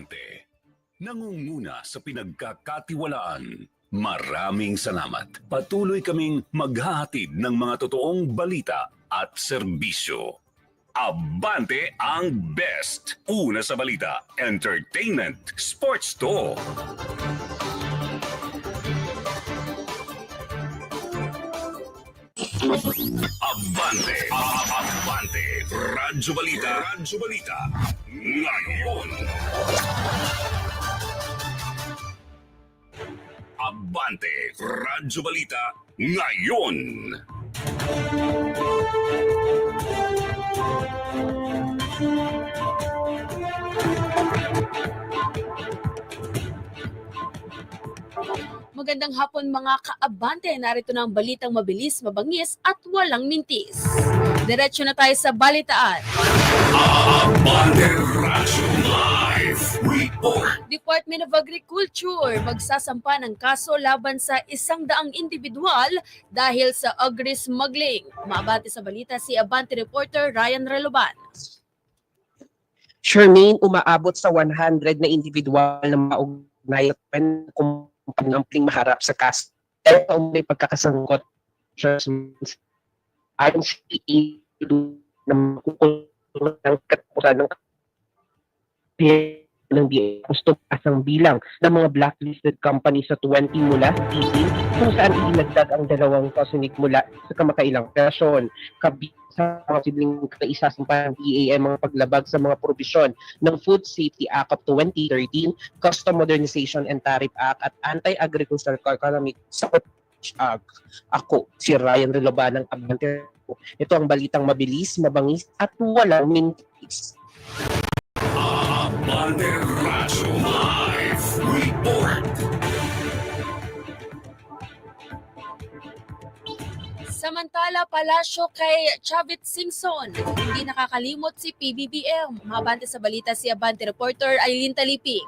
Abante. Nangunguna sa pinagkakatiwalaan. Maraming salamat. Patuloy kaming maghahatid ng mga totoong balita at serbisyo. Abante ang best. Una sa balita, entertainment, sports to. Abante, Abante, Radyo Balita, Radyo Balita, ngayon. Abante, Radyo Balita, ngayon. Magandang hapon mga kaabante. Narito na ang balitang mabilis, mabangis at walang mintis. Diretso na tayo sa balitaan. Abante Radyo Live Report. Department of Agriculture magsasampa ng kaso laban sa isang daang individual dahil sa agri-smuggling. Maabante sa balita si Abante reporter Ryan Reloban. Charmaine, umaabot sa 100 na individual na maugnay at kumpanampling maharap sa kaso. Dahil sa umay pagkakasangkot ayon sa EA na makukulong ng katapusan ng ng DA gusto pasang bilang ng mga blacklisted company sa 20 mula sa 18 kung saan inilagdag ang dalawang kasunik mula sa kamakailang operasyon. Kabi sa mga sibling kaisasampa ng DA ay mga paglabag sa mga probisyon ng Food Safety Act of 2013, Custom Modernization and Tariff Act at Anti-Agricultural Economic Support Act. Ako, si Ryan Reloban ng Abante. Ito ang balitang mabilis, mabangis at walang mintis. Abante Radyo Live Report. Samantala, palasyo kay Chavit Singson. Hindi nakakalimot si PBBM. Maabante sa balita si Abante reporter Aileen Taliping.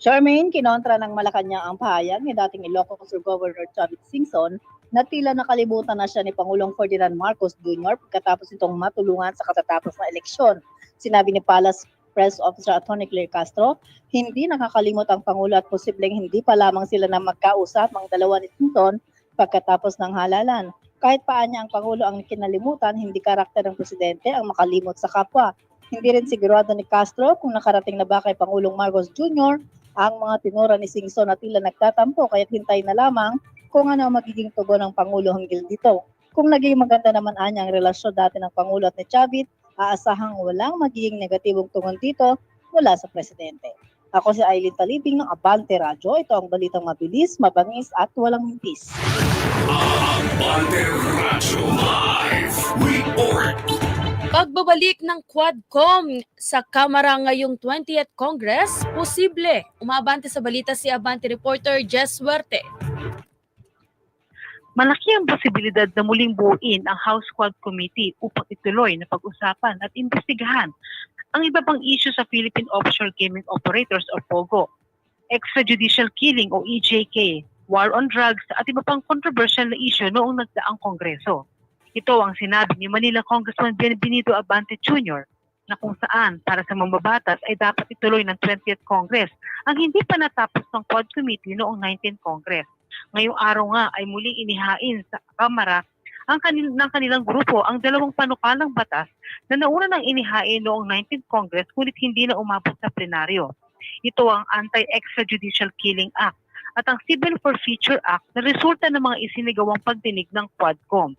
Charmaine, kinontra ng Malacanang ang pahayag ni dating Ilocos Governor Chavit Singson na tila nakalimutan na siya ni Pangulong Ferdinand Marcos Jr. pagkatapos itong matulungan sa katatapos na eleksyon. Sinabi ni Palace Press Officer Atty. Claire Castro, hindi nakakalimot ang Pangulo at posibleng hindi pa lamang sila na magkausap ang dalawa ni Singson pagkatapos ng halalan. Kahit paanya ang Pangulo ang kinalimutan, hindi karakter ng Presidente ang makalimot sa kapwa. Hindi rin sigurado ni Castro kung nakarating na ba kay Pangulong Marcos Jr. ang mga tinura ni Singson na tila nagtatampo kaya't hintay na lamang kung ano ang magiging tugon ng Pangulo hinggil dito. Kung naging maganda naman anya ang relasyon dati ng Pangulo at ni Chavit, aasahang walang magiging negatibong tugon dito mula sa Presidente. Ako si Aileen Talibing ng Abante Radyo. Ito ang balitang mabilis, mabangis at walang mintis. Abante Radyo Live Report. Pagbabalik ng Quadcom sa Kamara ngayong 20th Congress, posible. Umabante sa balita si Abante reporter Jess Suerte. Malaki ang posibilidad na muling buuin ang House Quad Committee upang ituloy na pag-usapan at imbestigahan ang iba pang issue sa Philippine Offshore Gaming Operators o POGO, extrajudicial killing o EJK, war on drugs at iba pang controversial na issue noong nagdaang Kongreso. Ito ang sinabi ni Manila Congressman Benito Abante Jr. na kung saan para sa mambabatas ay dapat ituloy ng 20th Congress ang hindi pa natapos ng Quad Committee noong 19th Congress. Ngayong araw nga ay muling inihain sa Kamara ang kanil- ng kanilang grupo ang dalawang panukalang batas na nauna nang inihain noong 19th Congress ngunit hindi na umabot sa plenaryo. Ito ang Anti-Extrajudicial Killing Act at ang Civil Forfeiture Act na resulta ng mga isinigawang pagdinig ng Quadcom.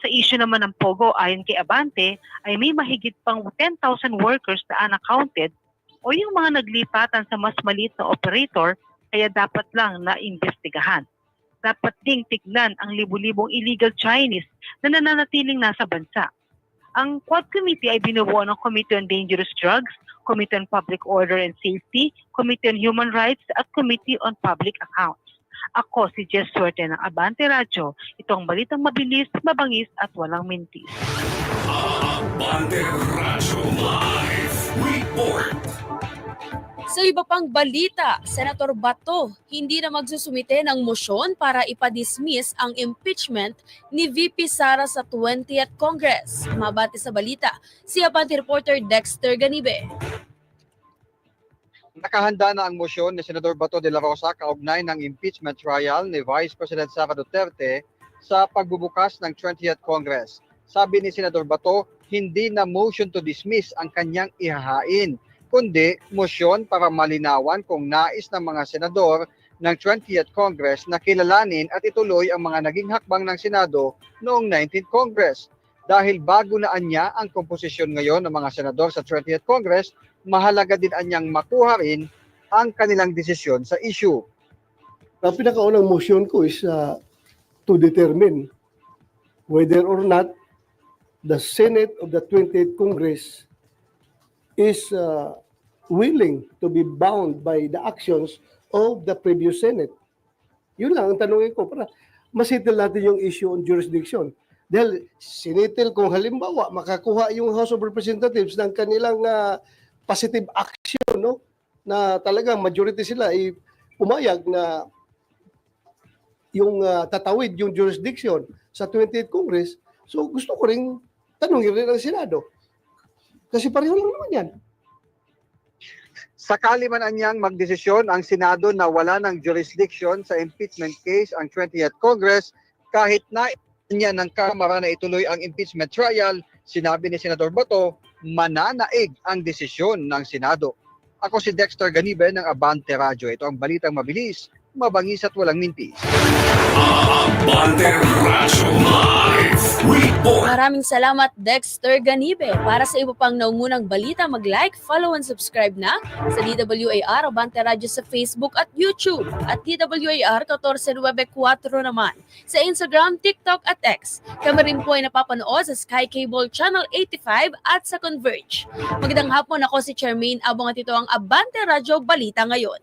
Sa issue naman ng POGO ayon kay Abante ay may mahigit pang 10,000 workers na unaccounted o yung mga naglipatan sa mas maliit na operator kaya dapat lang na investigahan. Dapat ding tignan ang libu-libong illegal Chinese na nananatiling nasa bansa. Ang Quad Committee ay binubuo ng Committee on Dangerous Drugs, Committee on Public Order and Safety, Committee on Human Rights at Committee on Public Accounts. Ako si Jess Suerte ng Abante Radio. Ito ang balitang mabilis, mabangis at walang mintis. Sa iba pang balita, Senator Bato hindi na magsusumite ng motion para ipadismiss ang impeachment ni VP Sara sa 20th Congress. Mabati sa balita, si Abante reporter Dexter Ganibe. Nakahanda na ang motion ni Senador Bato de la Rosa kaugnay ng impeachment trial ni Vice President Sara Duterte sa pagbubukas ng 20th Congress. Sabi ni Senador Bato, hindi na motion to dismiss ang kanyang ihahain, kundi motion para malinawan kung nais ng mga senador ng 20th Congress na kilalanin at ituloy ang mga naging hakbang ng Senado noong 19th Congress. Dahil bago na anya ang komposisyon ngayon ng mga senador sa 20th Congress, mahalaga din anyang makuha rin ang kanilang desisyon sa issue. Ang pinakaunang motion ko is uh, to determine whether or not the Senate of the 20th Congress is uh, willing to be bound by the actions of the previous Senate. Yun lang ang tanongin ko para masettle natin yung issue on jurisdiction. Dahil sinitil kung halimbawa makakuha yung House of Representatives ng kanilang uh, positive action no na talagang majority sila ay pumayag na yung uh, tatawid yung jurisdiction sa 20th Congress. So gusto ko ring tanungin rin ang Senado. Kasi pareho lang naman yan. Sakali man anyang magdesisyon ang Senado na wala ng jurisdiction sa impeachment case ang 20th Congress, kahit na niya ng Kamara na ituloy ang impeachment trial, sinabi ni Senador Bato, mananaig ang desisyon ng Senado. Ako si Dexter Ganibe ng Abante Radio. Ito ang balitang mabilis, mabangis at walang mintis. Radyo. Maraming salamat Dexter Ganibe. Para sa iba pang naungunang balita, mag-like, follow and subscribe na sa DWAR Abante Radio sa Facebook at YouTube at DWAR 1494 naman sa Instagram, TikTok at X. Kami rin po ay napapanood sa Sky Cable Channel 85 at sa Converge. Magandang hapon ako si Charmaine Abong at ito ang Abante Radio Balita ngayon.